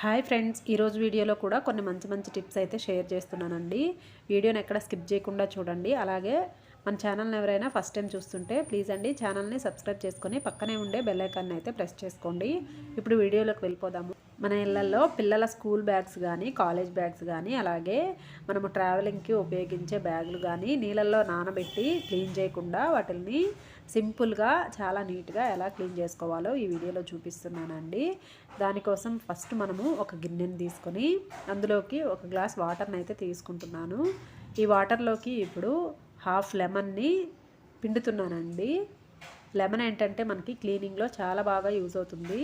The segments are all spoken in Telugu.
హాయ్ ఫ్రెండ్స్ ఈరోజు వీడియోలో కూడా కొన్ని మంచి మంచి టిప్స్ అయితే షేర్ చేస్తున్నానండి. వీడియోని ఎక్కడ స్కిప్ చేయకుండా చూడండి. అలాగే మన ఛానల్ని ఎవరైనా ఫస్ట్ టైం చూస్తుంటే ప్లీజ్ అండి ఛానల్ని సబ్స్క్రైబ్ చేసుకొని పక్కనే ఉండే బెల్ అయితే ప్రెస్ చేసుకోండి. ఇప్పుడు వీడియోలోకి వెళ్ళిపోదాము. మన ఇళ్ళలో పిల్లల స్కూల్ బ్యాగ్స్ కానీ కాలేజ్ బ్యాగ్స్ కానీ అలాగే మనము ట్రావెలింగ్కి ఉపయోగించే బ్యాగులు కానీ నీళ్ళల్లో నానబెట్టి క్లీన్ చేయకుండా వాటిని సింపుల్గా చాలా నీట్గా ఎలా క్లీన్ చేసుకోవాలో ఈ వీడియోలో చూపిస్తున్నానండి. దానికోసం ఫస్ట్ మనము ఒక గిన్నెని తీసుకొని అందులోకి ఒక గ్లాస్ వాటర్ని అయితే తీసుకుంటున్నాను. ఈ వాటర్లోకి ఇప్పుడు హాఫ్ లెమన్ని పిండుతున్నానండి. లెమన్ ఏంటంటే మనకి క్లీనింగ్లో చాలా బాగా యూజ్ అవుతుంది.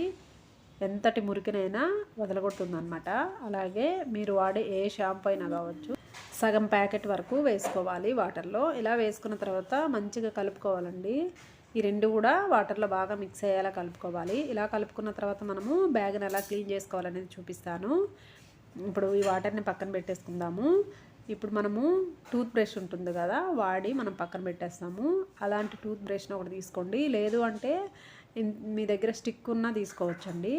ఎంతటి మురికినైనా వదలగొడుతుంది అలాగే మీరు వాడే ఏ షాంపూ అయినా కావచ్చు సగం ప్యాకెట్ వరకు వేసుకోవాలి వాటర్లో. ఇలా వేసుకున్న తర్వాత మంచిగా కలుపుకోవాలండి. ఈ రెండు కూడా వాటర్లో బాగా మిక్స్ అయ్యేలా కలుపుకోవాలి. ఇలా కలుపుకున్న తర్వాత మనము బ్యాగ్ని ఎలా క్లీన్ చేసుకోవాలనేది చూపిస్తాను. ఇప్పుడు ఈ వాటర్ని పక్కన పెట్టేసుకుందాము. ఇప్పుడు మనము టూత్ బ్రష్ ఉంటుంది కదా వాడి మనం పక్కన పెట్టేస్తాము. అలాంటి టూత్ బ్రష్ని ఒకటి తీసుకోండి. లేదు అంటే మీ దగ్గర స్టిక్ ఉన్నా తీసుకోవచ్చండి.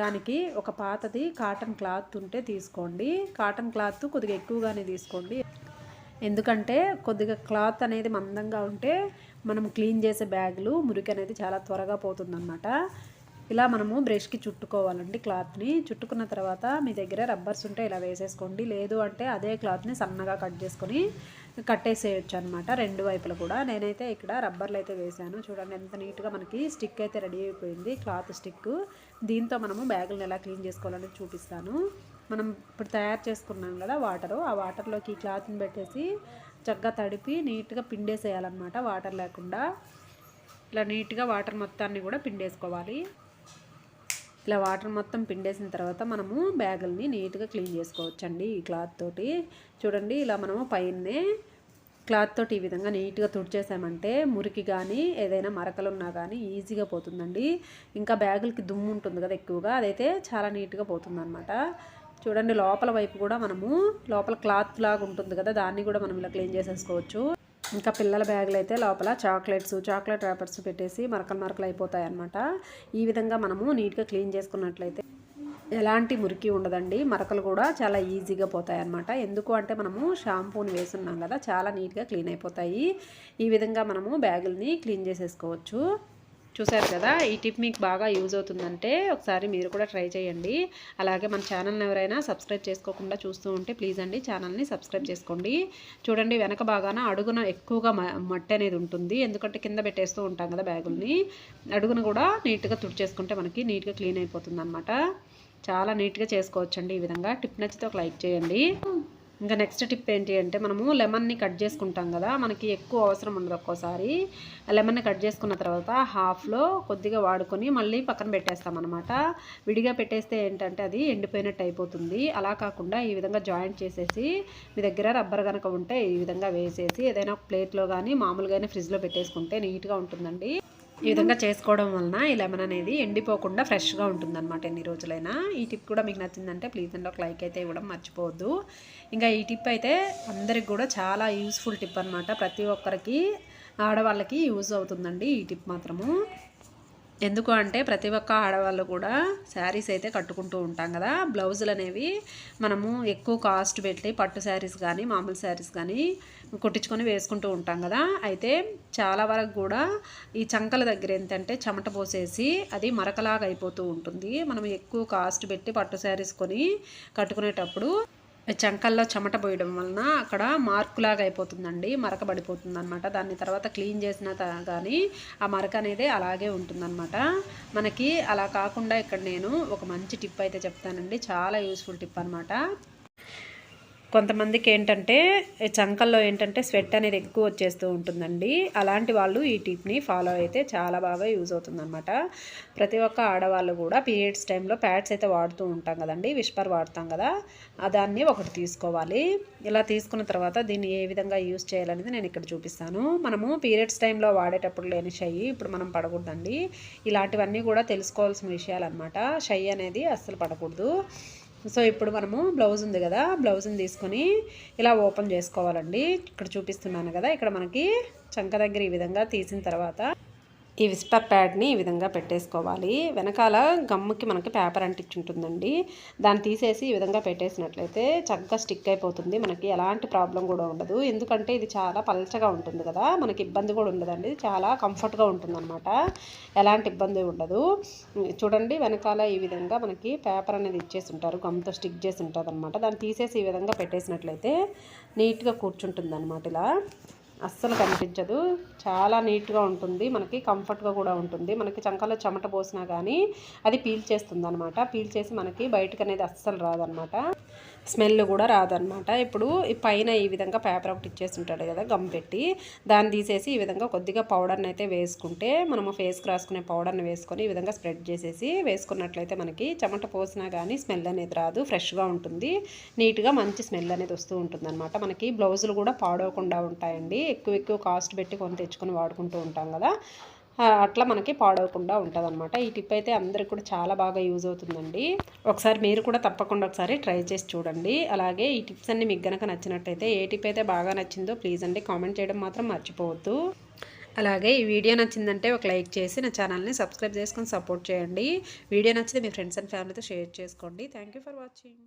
దానికి ఒక పాతది కాటన్ క్లాత్ ఉంటే తీసుకోండి. కాటన్ క్లాత్ కొద్దిగా ఎక్కువగానే తీసుకోండి. ఎందుకంటే కొద్దిగా క్లాత్ అనేది మందంగా ఉంటే మనం క్లీన్ చేసే బ్యాగులు మురికి అనేది చాలా త్వరగా పోతుందన్నమాట. ఇలా మనము బ్రష్కి చుట్టుకోవాలండి క్లాత్ని. చుట్టుకున్న తర్వాత మీ దగ్గర రబ్బర్స్ ఉంటే ఇలా వేసేసుకోండి. లేదు అంటే అదే క్లాత్ని సన్నగా కట్ చేసుకొని కట్టేసేయచ్చు అనమాట రెండు వైపులు కూడా. నేనైతే ఇక్కడ రబ్బర్లు అయితే వేసాను చూడండి ఎంత నీట్గా మనకి స్టిక్ అయితే రెడీ అయిపోయింది క్లాత్ స్టిక్ దీంతో మనము బ్యాగులను ఎలా క్లీన్ చేసుకోవాలని చూపిస్తాను. మనం ఇప్పుడు తయారు చేసుకున్నాం కదా వాటరు. ఆ వాటర్లోకి ఈ క్లాత్ని పెట్టేసి చక్కగా తడిపి నీట్గా పిండేసేయాలన్నమాట వాటర్ లేకుండా. ఇలా నీట్గా వాటర్ మొత్తాన్ని కూడా పిండేసుకోవాలి. ఇలా వాటర్ మొత్తం పిండేసిన తర్వాత మనము బ్యాగుల్ని నీట్గా క్లీన్ చేసుకోవచ్చండి ఈ క్లాత్ తోటి. చూడండి ఇలా మనము పైనే క్లాత్ తోటి ఈ విధంగా నీట్గా తుడిచేసామంటే మురికి కానీ ఏదైనా మరకలు ఉన్నా కానీ ఈజీగా పోతుందండి. ఇంకా బ్యాగులకి దుమ్ము ఉంటుంది కదా ఎక్కువగా అదైతే చాలా నీట్గా పోతుందన్నమాట. చూడండి లోపల వైపు కూడా మనము లోపల క్లాత్ లాగా ఉంటుంది కదా దాన్ని కూడా మనం ఇలా క్లీన్ చేసేసుకోవచ్చు. ఇంకా పిల్లల బ్యాగులు అయితే లోపల చాక్లెట్స్ చాక్లెట్ ర్యాపర్స్ పెట్టేసి మరకలు మరకలు అయిపోతాయి అనమాట ఈ విధంగా మనము నీట్గా క్లీన్ చేసుకున్నట్లయితే ఎలాంటి మురికి ఉండదండి. మరకలు కూడా చాలా ఈజీగా పోతాయి అన్నమాట ఎందుకు అంటే మనము షాంపూని వేసున్నాం కదా చాలా నీట్గా క్లీన్ అయిపోతాయి. ఈ విధంగా మనము బ్యాగుల్ని క్లీన్ చేసేసుకోవచ్చు. చూసారు కదా ఈ టిప్ మీకు బాగా యూజ్ అవుతుందంటే ఒకసారి మీరు కూడా ట్రై చేయండి. అలాగే మన ఛానల్ని ఎవరైనా సబ్స్క్రైబ్ చేసుకోకుండా చూస్తూ ఉంటే ప్లీజ్ అండి ఛానల్ని సబ్స్క్రైబ్ చేసుకోండి. చూడండి వెనక బాగాన అడుగున ఎక్కువగా మట్టి అనేది ఉంటుంది. ఎందుకంటే కింద పెట్టేస్తూ ఉంటాం కదా బ్యాగుల్ని. అడుగున కూడా నీట్గా తుడిచేసుకుంటే మనకి నీట్గా క్లీన్ అయిపోతుంది అనమాట చాలా నీట్గా చేసుకోవచ్చండి ఈ విధంగా. టిప్ నచ్చితే ఒక లైక్ చేయండి. ఇంకా నెక్స్ట్ టిప్ ఏంటి అంటే మనము లెమన్ని కట్ చేసుకుంటాం కదా మనకి ఎక్కువ అవసరం ఉండదు ఒక్కోసారి. లెమన్ని కట్ చేసుకున్న తర్వాత హాఫ్లో కొద్దిగా వాడుకొని మళ్ళీ పక్కన పెట్టేస్తాం అనమాట విడిగా పెట్టేస్తే ఏంటంటే అది ఎండిపోయినట్టు అయిపోతుంది. అలా కాకుండా ఈ విధంగా జాయింట్ చేసేసి మీ దగ్గర రబ్బర్ కనుక ఉంటే ఈ విధంగా వేసేసి ఏదైనా ప్లేట్లో కానీ మామూలుగానే ఫ్రిడ్జ్లో పెట్టేసుకుంటే నీట్గా ఉంటుందండి. ఈ విధంగా చేసుకోవడం వలన ఈ లెమన్ అనేది ఎండిపోకుండా ఫ్రెష్గా ఉంటుందన్నమాట ఎన్ని రోజులైనా. ఈ టిప్ కూడా మీకు నచ్చిందంటే ప్లీజ్ అండ్ ఒక లైక్ అయితే ఇవ్వడం మర్చిపోవద్దు. ఇంకా ఈ టిప్ అయితే అందరికి కూడా చాలా యూస్ఫుల్ టిప్ అనమాట ప్రతి ఒక్కరికి ఆడవాళ్ళకి యూజ్ అవుతుందండి ఈ టిప్ మాత్రము. ఎందుకు అంటే ప్రతి ఒక్క ఆడవాళ్ళు కూడా శారీస్ అయితే కట్టుకుంటూ ఉంటాం కదా. బ్లౌజులు అనేవి మనము ఎక్కువ కాస్ట్ పెట్టి పట్టు శారీస్ కానీ మామూలు శారీస్ కానీ కుట్టించుకొని వేసుకుంటూ ఉంటాం కదా. అయితే చాలా వరకు కూడా ఈ చంకల దగ్గర ఏంటంటే చెమట పోసేసి అది మరకలాగా అయిపోతూ ఉంటుంది. మనం ఎక్కువ కాస్ట్ పెట్టి పట్టు శారీస్ కొని కట్టుకునేటప్పుడు చంకల్లో చెమట పోయడం వలన అక్కడ మార్కులాగా అయిపోతుందండి మరక పడిపోతుంది అనమాట దాన్ని తర్వాత క్లీన్ చేసిన కానీ ఆ మరక అనేది అలాగే ఉంటుందన్నమాట. మనకి అలా కాకుండా ఇక్కడ నేను ఒక మంచి టిప్ అయితే చెప్తానండి. చాలా యూస్ఫుల్ టిప్ అనమాట కొంతమందికి ఏంటంటే చంకల్లో ఏంటంటే స్వెట్ అనేది ఎక్కువ వచ్చేస్తూ ఉంటుందండి. అలాంటి వాళ్ళు ఈ టిప్ని ఫాలో అయితే చాలా బాగా యూజ్ అవుతుందన్నమాట. ప్రతి ఒక్క ఆడవాళ్ళు కూడా పీరియడ్స్ టైంలో ప్యాడ్స్ అయితే వాడుతూ ఉంటాం కదండి విష్పర్ వాడతాం కదా. దాన్ని ఒకటి తీసుకోవాలి. ఇలా తీసుకున్న తర్వాత దీన్ని ఏ విధంగా యూజ్ చేయాలనేది నేను ఇక్కడ చూపిస్తాను. మనము పీరియడ్స్ టైంలో వాడేటప్పుడు లేని షై ఇప్పుడు మనం పడకూడదండి. ఇలాంటివన్నీ కూడా తెలుసుకోవాల్సిన విషయాలు అనమాట షై అనేది అస్సలు పడకూడదు. సో ఇప్పుడు మనము బ్లౌజ్ ఉంది కదా బ్లౌజ్ని తీసుకొని ఇలా ఓపెన్ చేసుకోవాలండి. ఇక్కడ చూపిస్తున్నాను కదా ఇక్కడ మనకి చంక దగ్గర ఈ విధంగా తీసిన తర్వాత ఈ విస్పర్ ప్యాడ్ని ఈ విధంగా పెట్టేసుకోవాలి. వెనకాల గమ్ముకి మనకి పేపర్ అంటించుంటుందండి. దాన్ని తీసేసి ఈ విధంగా పెట్టేసినట్లయితే చక్కగా స్టిక్ అయిపోతుంది. మనకి ఎలాంటి ప్రాబ్లం కూడా ఉండదు. ఎందుకంటే ఇది చాలా పలచగా ఉంటుంది కదా. మనకి ఇబ్బంది కూడా ఉండదండి. చాలా కంఫర్ట్గా ఉంటుందన్నమాట. ఎలాంటి ఇబ్బంది ఉండదు. చూడండి వెనకాల ఈ విధంగా మనకి పేపర్ అనేది ఇచ్చేసి ఉంటారు గమ్తో స్టిక్ చేసి ఉంటుంది అనమాట దాన్ని తీసేసి ఈ విధంగా పెట్టేసినట్లయితే నీట్గా కూర్చుంటుంది అనమాట ఇలా. అస్సలు కనిపించదు. చాలా నీట్గా ఉంటుంది. మనకి కంఫర్ట్గా కూడా ఉంటుంది. మనకి చంకలో చెమట పోసినా కానీ అది పీల్ చేస్తుంది అనమాట పీల్ చేసి మనకి బయటకు అనేది అస్సలు రాదనమాట స్మెల్ కూడా రాదనమాట ఇప్పుడు ఈ పైన ఈ విధంగా పేపర్ ఒకటి ఇచ్చేసి ఉంటాడు కదా గమ్ పెట్టి. దాన్ని తీసేసి ఈ విధంగా కొద్దిగా పౌడర్ని అయితే వేసుకుంటే మనము ఫేస్కి రాసుకునే పౌడర్ని వేసుకొని ఈ విధంగా స్ప్రెడ్ చేసేసి వేసుకున్నట్లయితే మనకి చెమట పోసినా కానీ స్మెల్ అనేది రాదు ఫ్రెష్గా ఉంటుంది. నీట్గా మంచి స్మెల్ అనేది వస్తూ ఉంటుంది అనమాట మనకి బ్లౌజులు కూడా పాడవకుండా ఉంటాయండి. ఎక్కువ ఎక్కువ కాస్ట్ పెట్టి కొని తెచ్చుకొని వాడుకుంటూ ఉంటాం కదా. అట్లా మనకి పాడవకుండా ఉంటుంది అనమాట ఈ టిప్ అయితే అందరికి కూడా చాలా బాగా యూజ్ అవుతుందండి. ఒకసారి మీరు కూడా తప్పకుండా ఒకసారి ట్రై చేసి చూడండి. అలాగే ఈ టిప్స్ అన్ని మీకు గనక నచ్చినట్టయితే ఏ టిప్ అయితే బాగా నచ్చిందో ప్లీజ్ అండి కామెంట్ చేయడం మాత్రం మర్చిపోవద్దు. అలాగే ఈ వీడియో నచ్చిందంటే ఒక లైక్ చేసి నా ఛానల్ని సబ్స్క్రైబ్ చేసుకొని సపోర్ట్ చేయండి. వీడియో నచ్చితే మీ ఫ్రెండ్స్ అండ్ ఫ్యామిలీతో షేర్ చేసుకోండి. Thank for watching.